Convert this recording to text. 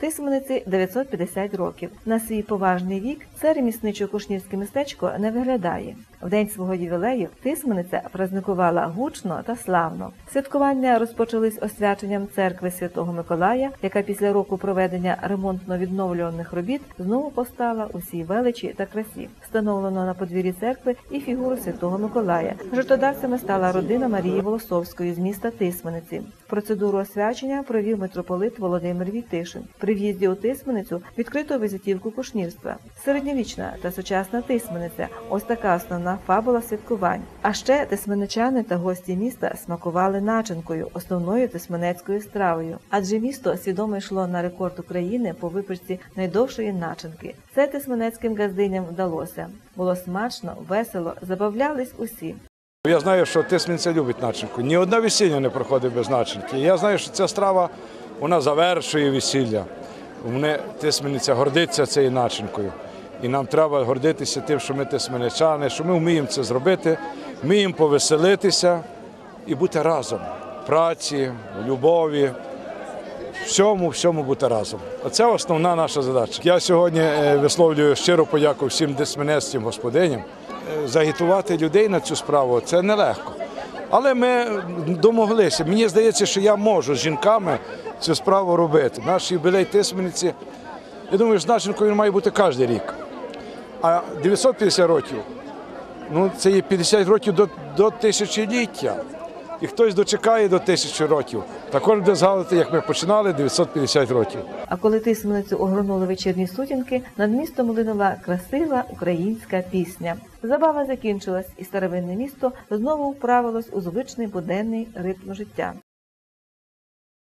Тисмениці 950 років. На свій поважний вік це ремісничо-кушнірське містечко не виглядає. В день свого ювілею Тисмениця праздникувала гучно та славно. Святкування розпочались освяченням церкви Святого Миколая, яка після року проведення ремонтно-відновлюваних робіт знову постала у всій величі та красі. Встановлено на подвір'ї церкви і фігуру Святого Миколая. Жертводавцями стала родина Марії Волосовської з міста Тисмениці. Процедуру освячення провів митрополит Володимир Війтишин. При в'їзді у Тисменицю відкрито візитівку кушнірства. Середньовічна та сучасна Тисмениця ось така основна фабула святкувань. А ще тисменичани та гості міста смакували начинкою, основною тисменецькою стравою. Адже місто свідомо йшло на рекорд України по випічці найдовшої начинки. Це тисменецьким газдиням вдалося. Було смачно, весело, забавлялись усі. Я знаю, що Тисменця любить начинку. Ні одне весілля не проходить без начинки. Я знаю, що ця страва вона завершує весілля. Вони Тисмениця гордиться цією начинкою. І нам треба гордитися тим, що ми тисменичани, що ми вміємо це зробити, вміємо повеселитися і бути разом. В праці, в любові, всьому, всьому бути разом. Оце основна наша задача. Я сьогодні е, висловлюю щиру подяку всім дисменецьким господиням. Е, Загітувати людей на цю справу це нелегко. Але ми домоглися. Мені здається, що я можу з жінками цю справу робити. Наш юбілей Тисмениці, я думаю, що начинкою він має бути кожен рік. А 950 років, ну це є 50 років до, до тисячоліття. І хтось дочекає до тисячі років. Також буде згадувати, як ми починали 950 років. А коли тисменицю огорнули вечірні сутінки, над містом линула красива українська пісня. Забава закінчилась, і старовинне місто знову вправилось у звичний буденний ритм життя.